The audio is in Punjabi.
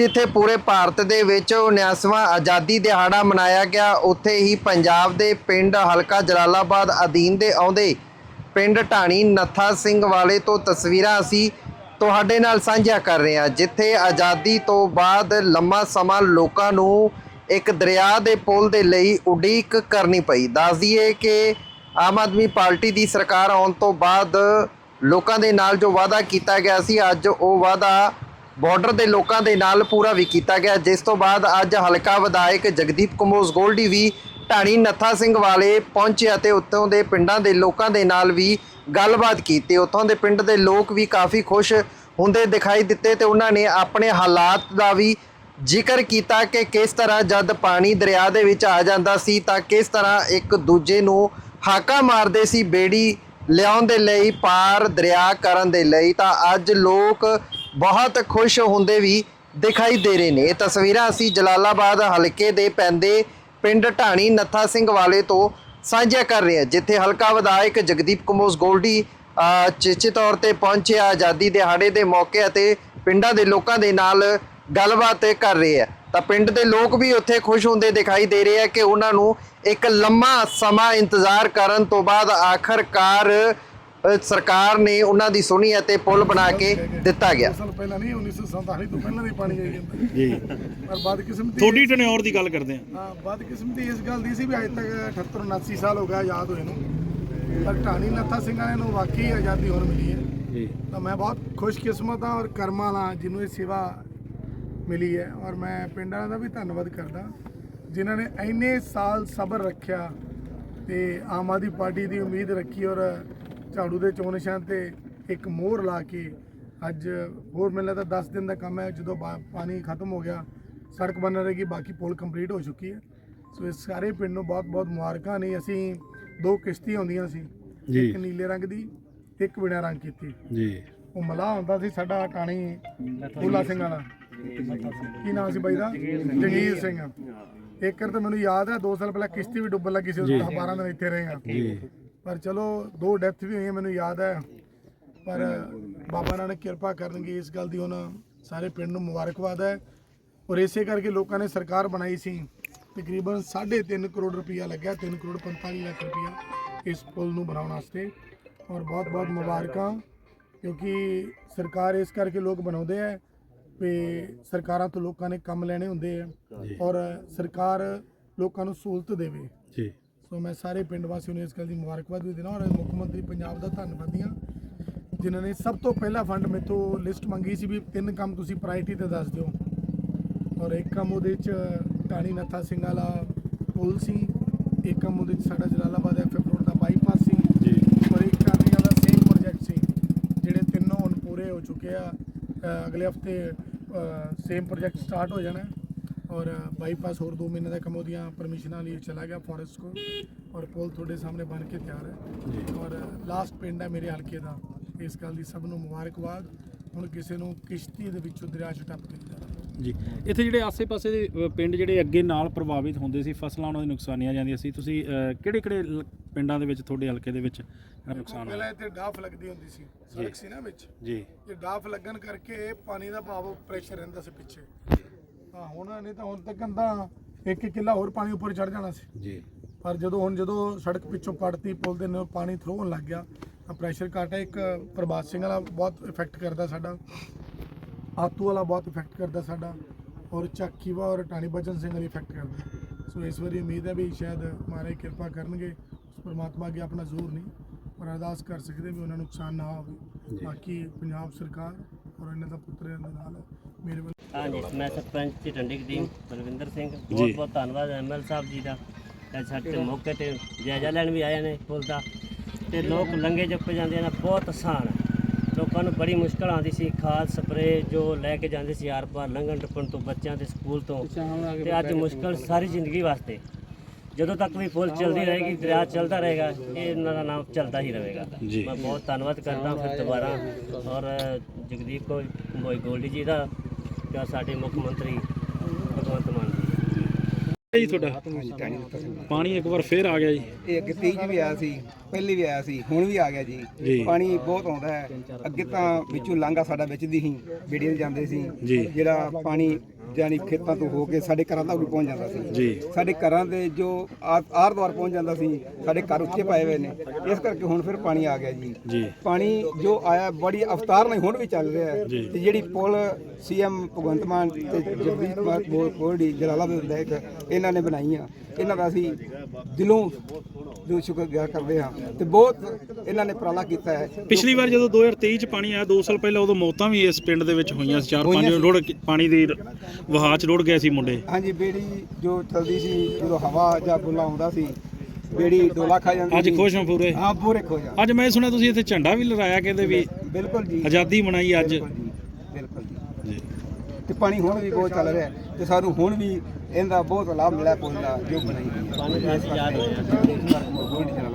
ਜਿੱਥੇ ਪੂਰੇ ਭਾਰਤ ਦੇ ਵਿੱਚ 79ਵਾਂ ਆਜ਼ਾਦੀ ਦਿਹਾੜਾ ਮਨਾਇਆ ਗਿਆ, ਉੱਥੇ ਹੀ ਪੰਜਾਬ ਦੇ ਪਿੰਡ ਹਲਕਾ ਜਲਾਲਾਬਾਦ ਅਧੀਨ ਦੇ ਆਉਂਦੇ ਪਿੰਡ ਢਾਣੀ ਨੱਥਾ ਸਿੰਘ ਵਾਲੇ ਤੋਂ ਤਸਵੀਰਾਂ ਅਸੀਂ ਤੁਹਾਡੇ ਨਾਲ ਸਾਂਝਾ ਕਰ ਰਹੇ ਹਾਂ, ਜਿੱਥੇ ਆਜ਼ਾਦੀ ਤੋਂ ਬਾਅਦ ਲੰਮਾ ਸਮਾਂ ਲੋਕਾਂ ਨੂੰ ਇੱਕ ਦਰਿਆ ਦੇ ਪੁਲ ਦੇ ਲਈ ਉਡੀਕ ਕਰਨੀ ਪਈ। ਦੱਸ ਦਈਏ ਕਿ ਆਮ ਆਦਮੀ ਪਾਰਟੀ ਦੀ ਸਰਕਾਰ ਆਉਣ ਤੋਂ ਬਾਅਦ ਲੋਕਾਂ ਦੇ ਨਾਲ ਜੋ ਵਾਅਦਾ ਕੀਤਾ ਗਿਆ ਸੀ, ਅੱਜ ਉਹ ਵਾਅਦਾ ਬਾਰਡਰ ਦੇ ਲੋਕਾਂ ਦੇ ਨਾਲ ਪੂਰਾ ਵੀ ਕੀਤਾ ਗਿਆ। ਜਿਸ ਤੋਂ ਬਾਅਦ ਅੱਜ ਹਲਕਾ ਵਿਧਾਇਕ ਜਗਦੀਪ ਕਮੋਜ਼ ਗੋਲਡੀ ਵੀ ਢਾਣੀ ਨੱਥਾ ਸਿੰਘ ਵਾਲੇ ਪਹੁੰਚੇ ਅਤੇ ਉੱਥੋਂ ਦੇ ਪਿੰਡਾਂ ਦੇ ਲੋਕਾਂ ਦੇ ਨਾਲ ਵੀ ਗੱਲਬਾਤ ਕੀਤੀ। ਉੱਥੋਂ ਦੇ ਪਿੰਡ ਦੇ ਲੋਕ ਵੀ ਕਾਫੀ ਖੁਸ਼ ਹੁੰਦੇ ਦਿਖਾਈ ਦਿੱਤੇ ਤੇ ਉਹਨਾਂ ਨੇ ਆਪਣੇ ਹਾਲਾਤ ਦਾ ਵੀ ਜ਼ਿਕਰ ਕੀਤਾ ਕਿ ਕਿਸ ਤਰ੍ਹਾਂ ਜਦ ਪਾਣੀ ਦਰਿਆ ਦੇ ਵਿੱਚ ਆ ਜਾਂਦਾ ਸੀ ਤਾਂ ਕਿਸ ਤਰ੍ਹਾਂ ਇੱਕ ਦੂਜੇ ਨੂੰ ਹਾਕਾ ਮਾਰਦੇ ਸੀ, ਬੇੜੀ ਲਿਆਉਣ ਦੇ ਲਈ, ਪਾਰ ਦਰਿਆ ਕਰਨ ਦੇ ਲਈ। ਤਾਂ ਅੱਜ ਲੋਕ ਬਹੁਤ ਖੁਸ਼ ਹੁੰਦੇ ਵੀ ਦਿਖਾਈ ਦੇ ਰਹੇ ਨੇ। ਇਹ ਤਸਵੀਰਾਂ ਅਸੀਂ ਜਲਾਲਾਬਾਦ ਹਲਕੇ ਦੇ ਪੈਂਦੇ ਪਿੰਡ ਢਾਣੀ ਨੱਥਾ ਸਿੰਘ ਵਾਲੇ ਤੋਂ ਸਾਂਝਾ ਕਰ ਰਹੇ ਹਾਂ, ਜਿੱਥੇ ਹਲਕਾ ਵਿਧਾਇਕ ਜਗਦੀਪ ਕਮੋਜ਼ ਗੋਲਡੀ ਚੇਚੇ ਤੌਰ ਤੇ ਪਹੁੰਚਿਆ ਆਜ਼ਾਦੀ ਦਿਹਾੜੇ ਦੇ ਮੌਕੇ ਅਤੇ ਪਿੰਡਾਂ ਦੇ ਲੋਕਾਂ ਦੇ ਨਾਲ ਗੱਲਬਾਤ ਕਰ ਰਹੇ ਹੈ ਤਾਂ ਪਿੰਡ ਦੇ ਲੋਕ ਵੀ ਉੱਥੇ ਖੁਸ਼ ਹੁੰਦੇ ਦਿਖਾਈ ਦੇ ਰਹੇ ਆ ਕਿ ਉਹਨਾਂ ਨੂੰ ਇੱਕ ਲੰਮਾ ਸਮਾਂ ਇੰਤਜ਼ਾਰ ਕਰਨ ਤੋਂ ਬਾਅਦ ਆਖਰਕਾਰ ਸਰਕਾਰ ਨੇ ਉਹਨਾਂ ਦੀ ਸੁਣੀ ਅਤੇ ਪੁਲ ਬਣਾ ਕੇ ਦਿੱਤਾ ਗਿਆ। ਦੋ ਸਾਲ ਪਹਿਲਾਂ ਨਹੀਂ 1947 ਤੋਂ ਪਹਿਲਾਂ ਦੀ ਪਾਣੀ ਆਈ ਜਾਂਦਾ। ਜੀ। ਪਰ ਬਦਕਿਸਮਤੀ ਥੋੜੀ ਟਨਿਓਰ ਦੀ ਗੱਲ ਕਰਦੇ ਆ। ਹਾਂ ਬਦਕਿਸਮਤੀ ਇਸ ਗੱਲ ਦੀ ਸੀ ਵੀ ਅੱਜ ਤੱਕ 78 79 ਸਾਲ ਹੋ ਗਿਆ ਆਜ਼ਾਦ ਹੋਏ ਨੂੰ। ਪਰ ਢਾਣੀ ਨੱਥਾ ਸਿੰਘਾਂ ਨੇ ਨੂੰ ਵਾਕਈ ਆਜ਼ਾਦੀ ਹੁਣ ਮਿਲੀ ਹੈ। ਜੀ। ਤਾਂ ਮੈਂ ਬਹੁਤ ਖੁਸ਼ਕਿਸਮਤ ਹਾਂ ਔਰ ਕਰਮਾਂ ਵਾਲਾ ਜਿਹਨੂੰ ਇਹ ਸੇਵਾ ਮਿਲੀ ਹੈ। ਔਰ ਮੈਂ ਪਿੰਡਾਂ ਦਾ ਵੀ ਧੰਨਵਾਦ ਕਰਦਾ। ਜਿਨ੍ਹਾਂ ਨੇ ਇੰਨੇ ਸਾਲ ਸਬਰ ਰੱਖਿਆ ਤੇ ਆਮ ਆਦਮੀ ਪਾਰਟੀ ਦੀ ਉਮੀਦ ਰੱਖੀ ਔਰ ਝਾੜੂ ਦੇ ਚੋਣ ਨਿਸ਼ਾਨ ਤੇ ਇੱਕ ਮੋਹਰ ਲਾ ਕੇ ਅੱਜ ਹੋਰ ਮੈਨੂੰ ਲੱਗਦਾ 10 ਦਿਨ ਦਾ ਕੰਮ ਹੈ ਜਦੋਂ ਪਾਣੀ ਖਤਮ ਹੋ ਗਿਆ ਸੜਕ ਬਣ ਰਹੇਗੀ ਬਾਕੀ ਪੁਲ ਕੰਪਲੀਟ ਹੋ ਚੁੱਕੀ ਹੈ। ਸੋ ਇਸ ਸਾਰੇ ਪਿੰਡ ਨੂੰ ਬਹੁਤ ਬਹੁਤ ਮੁਬਾਰਕਾਂ ਨੇ। ਅਸੀਂ ਦੋ ਕਿਸ਼ਤੀ ਹੁੰਦੀਆਂ ਸੀ। ਇੱਕ ਨੀਲੇ ਰੰਗ ਦੀ ਇੱਕ ਬਿਨਾਂ ਰੰਗ ਕੀਤੀ। ਜੀ। ਉਹ ਮਲਾ ਹੁੰਦਾ ਸੀ ਸਾਡਾ ਟਾਣੀ ਫੂਲਾ ਸਿੰਘ ਵਾਲਾ। ਕੀ ਨਾਮ ਸੀ ਬਾਈ ਦਾ? ਜਗੀਰ ਸਿੰਘ। ਏਕਰ ਤਾਂ ਮੈਨੂੰ ਯਾਦ ਹੈ 2 ਸਾਲ ਪਹਿਲਾਂ ਕਿਸ਼ਤੀ ਵੀ ਡੁੱਬਣ ਲੱਗੀ ਸੀ 10 12 ਦਿਨ ਇੱਥੇ ਰਹੇ ਹਾਂ। ਜੀ। ਪਰ ਚਲੋ ਦੋ ਡੈਥ ਵੀ ਹੋਈਆਂ ਮੈਨੂੰ ਯਾਦ ਹੈ। ਪਰ ਬਾਬਾ ਨਾਨਕ ਕਿਰਪਾ ਕਰਨਗੇ ਇਸ ਗੱਲ ਦੀ ਹੁਣ ਸਾਰੇ ਪਿੰਡ ਨੂੰ ਮੁਬਾਰਕਬਾਦ ਹੈ। ਔਰ ਇਸੇ ਕਰਕੇ ਲੋਕਾਂ ਨੇ ਸਰਕਾਰ ਬਣਾਈ ਸੀ ਤਕਰੀਬਨ 3.5 ਕਰੋੜ ਰੁਪਈਆ ਲੱਗਿਆ 3 ਕਰੋੜ 45 ਲੱਖ ਰੁਪਈਆ ਇਸ ਪੁਲ ਨੂੰ ਬਣਾਉਣ ਵਾਸਤੇ। ਔਰ ਬਹੁਤ ਬਹੁਤ ਮੁਬਾਰਕਾਂ ਕਿਉਂਕਿ ਸਰਕਾਰ ਇਸ ਕਰਕੇ ਲੋਕ ਬਣਾਉਂਦੇ ਆ ਵੀ ਸਰਕਾਰਾਂ ਤੋਂ ਲੋਕਾਂ ਨੇ ਕੰਮ ਲੈਣੇ ਹੁੰਦੇ ਆ ਔਰ ਸਰਕਾਰ ਲੋਕਾਂ ਨੂੰ ਸਹੂਲਤ ਦੇਵੇ। ਜੀ। ਸੋ ਮੈਂ ਸਾਰੇ ਪਿੰਡ ਵਾਸੀਆਂ ਨੂੰ ਇਸ ਗੱਲ ਦੀ ਮੁਬਾਰਕਬਾਦ ਵੀ ਦੇਣਾ ਔਰ ਮੁੱਖ ਮੰਤਰੀ ਪੰਜਾਬ ਦਾ ਧੰਨਵਾਦੀ ਹਾਂ ਜਿਨ੍ਹਾਂ ਨੇ ਸਭ ਤੋਂ ਪਹਿਲਾ ਫੰਡ ਮੇਥੋਂ ਲਿਸਟ ਮੰਗੀ ਸੀ ਵੀ ਤਿੰਨ ਕੰਮ ਤੁਸੀਂ ਪ੍ਰਾਇੋਰਟੀ ਤੇ ਦੱਸ ਦਿਓ। ਔਰ ਇੱਕ ਕੰਮ ਉਹਦੇ ਚ ਟਾਣੀ ਨੱਥਾ ਸਿੰਘ ਵਾਲਾ ਪੁਲ ਸੀ ਇੱਕ ਕੰਮ ਉਹਦੇ ਚ ਸਾਡਾ ਜਲਾਲਾਬਾਦ ਐਫਐਫ ਰੋਡ ਦਾ ਬਾਈਪਾਸ ਸੀ ਜੀ। ਔਰ ਇੱਕ ਟਾਣੀ ਵਾਲਾ ਸੇਮ ਪ੍ਰੋਜੈਕਟ ਸੀ ਜਿਹੜੇ ਤਿੰਨੋਂ ਹੁਣ ਪੂਰੇ ਹੋ ਚੁੱਕੇ ਆ ਅਗਲੇ ਹਫ਼ਤੇ ਸੇਮ ਪ੍ਰੋਜੈਕਟ ਸਟਾਰਟ ਹੋ ਜਾਣਾ। ਔਰ ਬਾਈਪਾਸ ਹੋਰ 2 ਮਹੀਨੇ ਦਾ ਕੰਮ ਉਹਦੀਆਂ ਪਰਮਿਸ਼ਨਾਂ ਲਈ ਚਲਾ ਗਿਆ ਫੋਰੈਸਟ ਕੋ ਔਰ ਪੁਲ ਤੁਹਾਡੇ ਸਾਹਮਣੇ ਬਣ ਕੇ ਤਿਆਰ ਹੈ। ਔਰ ਲਾਸਟ ਪਿੰਡ ਹੈ ਮੇਰੇ ਹਲਕੇ ਦਾ। ਇਸ ਗੱਲ ਦੀ ਸਭ ਨੂੰ ਮੁਬਾਰਕਬਾਦ। ਹੁਣ ਕਿਸੇ ਨੂੰ ਕਿਸ਼ਤੀ ਦੇ ਵਿੱਚੋਂ ਦਰਿਆ 'ਚ ਟੱਪ ਕੇ ਜੀ। ਇੱਥੇ ਜਿਹੜੇ ਆਸੇ-ਪਾਸੇ ਦੇ ਪਿੰਡ ਜਿਹੜੇ ਅੱਗੇ ਨਾਲ ਪ੍ਰਭਾਵਿਤ ਹੁੰਦੇ ਸੀ ਫਸਲਾਂ ਉਹਨਾਂ ਦੀ ਨੁਕਸਾਨੀਆਂ ਜਾਂਦੀਆਂ ਸੀ। ਤੁਸੀਂ ਕਿਹੜੇ-ਕਿਹੜੇ ਪਿੰਡਾਂ ਦੇ ਵਿੱਚ ਤੁਹਾਡੇ ਹਲਕੇ ਦੇ ਵਿੱਚ ਨੁਕਸਾਨ ਹੋਇਆ? ਪਹਿਲਾਂ ਇੱਥੇ ਡਾਫ ਲੱਗਦੀ ਹੁੰਦੀ ਸੀ ਸੜਕ ਸੀ ਨਾ ਵਿੱਚ। ਜੀ। ਡਾਫ ਲੱਗਣ ਕਰਕੇ ਪਾਣੀ ਦਾ ਭਾਵ ਪ੍ਰੈਸ਼ਰ ਰਹਿੰਦਾ ਸੀ ਪਿੱਛੇ। ਹਾਂ ਹੁਣ ਨਹੀਂ ਤਾਂ ਹੁਣ ਤੱਕ ਤਾਂ ਇੱਕ ਇੱਕ ਕਿੱਲਾ ਹੋਰ ਪਾਣੀ ਉੱਪਰ ਚੜ ਜਾਣਾ ਸੀ। ਜੀ। ਪਰ ਜਦੋਂ ਹੁਣ ਜਦੋਂ ਸੜਕ ਪਿੱਛੋਂ ਪੜਤੀ ਪੁਲ ਦੇ ਨਾਲ ਪਾਣੀ ਥਰੋ ਹੋਣ ਲੱਗ ਗਿਆ ਤਾਂ ਪ੍ਰੈਸ਼ਰ ਘਟ ਹੈ ਇੱਕ ਪ੍ਰਭਾਤ ਸਿੰਘ ਵਾਲਾ ਬਹੁਤ ਇਫੈਕਟ ਕਰਦਾ ਸਾਡਾ। ਆਤੂ ਵਾਲਾ ਬਹੁਤ ਇਫੈਕਟ ਕਰਦਾ ਸਾਡਾ। ਔਰ ਚੱਕੀਵਾ ਔਰ ਟਾਣੀ ਬਚਨ ਸਿੰਘ ਵਾਲੀ ਇਫੈਕਟ ਕਰਦਾ। ਸੋ ਇਸ ਵਾਰੀ ਉਮੀਦ ਹੈ ਵੀ ਸ਼ਾਇਦ ਮਹਾਰਾਜ ਕਿਰਪਾ ਕਰਨਗੇ। ਉਸ ਪਰਮਾਤਮਾ ਅੱਗੇ ਆਪਣਾ ਜ਼ੋਰ ਨਹੀਂ ਪਰ ਅਰਦਾਸ ਕਰ ਸਕਦੇ ਵੀ ਉਹਨਾਂ ਨੂੰ ਨੁਕਸਾਨ ਨਾ ਹੋਵੇ। ਬਾਕੀ ਪੰਜਾਬ ਸਰਕਾਰ ਔਰ ਇਹਨਾਂ ਦਾ ਪੁੱਤਰ ਇਹਨਾਂ ਦੇ ਨਾਲ ਹੈ। ਮੇਰੇ ਵੱਲ ਹਾਂਜੀ ਮੈਂ ਸਰਪੰਚ ਜੀ ਟੰਡਿਕ ਦੀ ਬਲਵਿੰਦਰ ਸਿੰਘ। ਬਹੁਤ ਬਹੁਤ ਧੰਨਵਾਦ ਐਮਐਲ ਸਾਹਿਬ ਜੀ ਦਾ। ਤੇ ਸਾਡੇ ਤੇ ਮੌਕੇ ਤੇ ਜਾਇਜ਼ਾ ਲੈਣ ਵੀ ਆਏ ਨੇ ਪੁੱਲ ਦਾ। ਤੇ ਲੋਕ ਲੰਗੇ ਜੱਪੇ ਜਾਂਦੇ ਨੇ ਬਹੁਤ ਆਸਾਨ। ਲੋਕਾਂ ਨੂੰ ਬੜੀ ਮੁਸ਼ਕਲ ਆਉਂਦੀ ਸੀ। ਖਾਦ ਸਪਰੇ ਜੋ ਲੈ ਕੇ ਜਾਂਦੇ ਸੀ ਯਾਰ ਪਾਰ ਲੰਘਣ ਟੱਪਣ ਤੋਂ ਬੱਚਿਆਂ ਦੇ ਸਕੂਲ ਤੋਂ। ਤੇ ਅੱਜ ਮੁਸ਼ਕਲ ਸਾਰੀ ਜ਼ਿੰਦਗੀ ਵਾਸਤੇ। ਜਦੋਂ ਤੱਕ ਵੀ ਪੁਲ ਚੱਲਦੀ ਰਹੇਗੀ ਦਰਿਆ ਚੱਲਦਾ ਰਹੇਗਾ ਇਹ ਇਹਨਾਂ ਦਾ ਨਾਮ ਚੱਲਦਾ ਹੀ ਰਹੇਗਾ। ਜੀ। ਮੈਂ ਬਹੁਤ ਧੰਨਵਾਦ ਕਰਦਾ ਫਿਰ ਦੁਬਾਰਾ। ਔਰ ਜਗਦੀਪ ਕੋ ਗੋਲਡੀ ਜੀ ਦਾ ਜਾਂ ਸਾਡੇ ਮੁੱਖ ਮੰਤਰੀ ਭਗਵੰਤ ਮਾਨ ਜੀ। ਜੀ ਤੁਹਾਡਾ। ਪਾਣੀ ਇੱਕ ਵਾਰ ਫੇਰ ਆ ਗਿਆ ਜੀ। ਇਹ ਅੱਗੇ 23 ਚ ਵੀ ਆਇਆ ਸੀ ਪਹਿਲੀ ਵੀ ਆਇਆ ਸੀ ਹੁਣ ਵੀ ਆ ਗਿਆ ਜੀ। ਜੀ। ਪਾਣੀ ਬਹੁਤ ਆਉਂਦਾ ਹੈ। ਅੱਗੇ ਤਾਂ ਵਿੱਚੋਂ ਲਾਂਘਾ ਸਾਡਾ ਵਿੱਚ ਦੀ ਹੀ ਬੇੜੀਆਂ ਜਾਂਦੇ ਸੀ। ਜੀ। ਜਿਹੜਾ ਪਾਣੀ ਜਾਨੀ ਖੇਤਾਂ ਤੋਂ ਹੋ ਕੇ ਸਾਡੇ ਘਰਾਂ ਤੱਕ ਵੀ ਪਹੁੰਚ ਜਾਂਦਾ ਸੀ। ਜੀ। ਸਾਡੇ ਘਰਾਂ ਦੇ ਜੋ ਆਰ ਦੁਆਰ ਪਹੁੰਚ ਜਾਂਦਾ ਸੀ ਸਾਡੇ ਘਰ ਉੱਚੇ ਪਾਏ ਹੋਏ ਨੇ। ਇਸ ਕਰਕੇ ਹੁਣ ਫਿਰ ਪਾਣੀ ਆ ਗਿਆ ਜੀ। ਜੀ। ਪਾਣੀ ਜੋ ਆਇਆ ਬੜੀ ਅਵਤਾਰ ਨਾਲ ਹੁਣ ਵੀ ਚੱਲ ਰਿਹਾ ਹੈ। ਤੇ ਜਿਹੜੀ ਪੁਲ ਸੀਐਮ ਭਗਵੰਤ ਮਾਨ ਤੇ ਜਗਦੀਪ ਮਾਨ ਕੋਰਡੀ ਜਲਾਲਾਬਾਦ ਵਿਧਾਇਕ ਇਹਨਾਂ ਨੇ ਬਣਾਈਆਂ। ਇਹਨਾਂ ਦਾ ਅਸੀਂ ਦਿਲੋਂ ਜੋ ਸ਼ੁਕਰਗੁਜ਼ਾਰ ਕਰਦੇ ਹਾਂ ਤੇ ਬਹੁਤ ਇਹਨਾਂ ਨੇ ਉਪਰਾਲਾ ਕੀਤਾ ਹੈ। ਪਿਛਲੀ ਵਾਰ ਜਦੋਂ 2023 ਚ ਪਾਣੀ ਆਇਆ 2 ਸਾਲ ਪਹਿਲਾਂ ਉਦੋਂ ਮੌਤਾਂ ਵੀ ਇਸ ਪਿੰਡ ਦੇ ਵਿੱਚ ਹੋਈਆਂ ਸੀ ਚਾਰ ਪੰਜ ਹੋਈਆਂ ਸੀ। ਰੁੜ ਕੇ- ਪਾਣੀ ਦੀ ਵਹਾਅ ਚ ਰੁੜ ਗਏ ਸੀ ਮੁੰਡੇ। ਹਾਂਜੀ ਬੇੜੀ ਜੋ ਚਲਦੀ ਸੀ ਜਦੋਂ ਹਵਾ ਜਾਂ ਬੁੱਲਾ ਆਉਂਦਾ ਸੀ ਬੇੜੀ ਡੋਲਾ ਖਾ ਜਾਂਦੀ ਅੱਜ। ਖੁਸ਼ ਹਾਂ ਪੂਰੇ? ਹਾਂ ਪੂਰੇ ਖੁਸ਼ ਹਾਂ। ਅੱਜ ਮੈਂ ਸੁਣਿਆ ਤੁਸੀਂ ਇੱਥੇ ਝੰਡਾ ਵੀ ਲਹਿਰਾਇਆ ਕਹਿੰਦੇ ਵੀ ਬਿਲਕੁਲ ਜੀ। ਆਜ਼ਾਦੀ ਮਨਾਈ ਅੱਜ। ਬਿਲਕੁਲ ਜੀ ਤੇ ਪਾਣੀ ਹੁਣ ਵੀ ਬਹੁਤ ਚੱਲ ਰਿਹਾ ਤੇ ਸਾਨੂੰ ਹੁਣ ਵੀ ਇਹਦਾ ਬਹੁਤ ਲਾਭ ਮਿਲਿਆ ਪੁੱਲ ਦਾ ਜੋ ਬਣਾਈ ਪਾਣੀ ਦਾ ਯਾਦ ਹੋਇਆ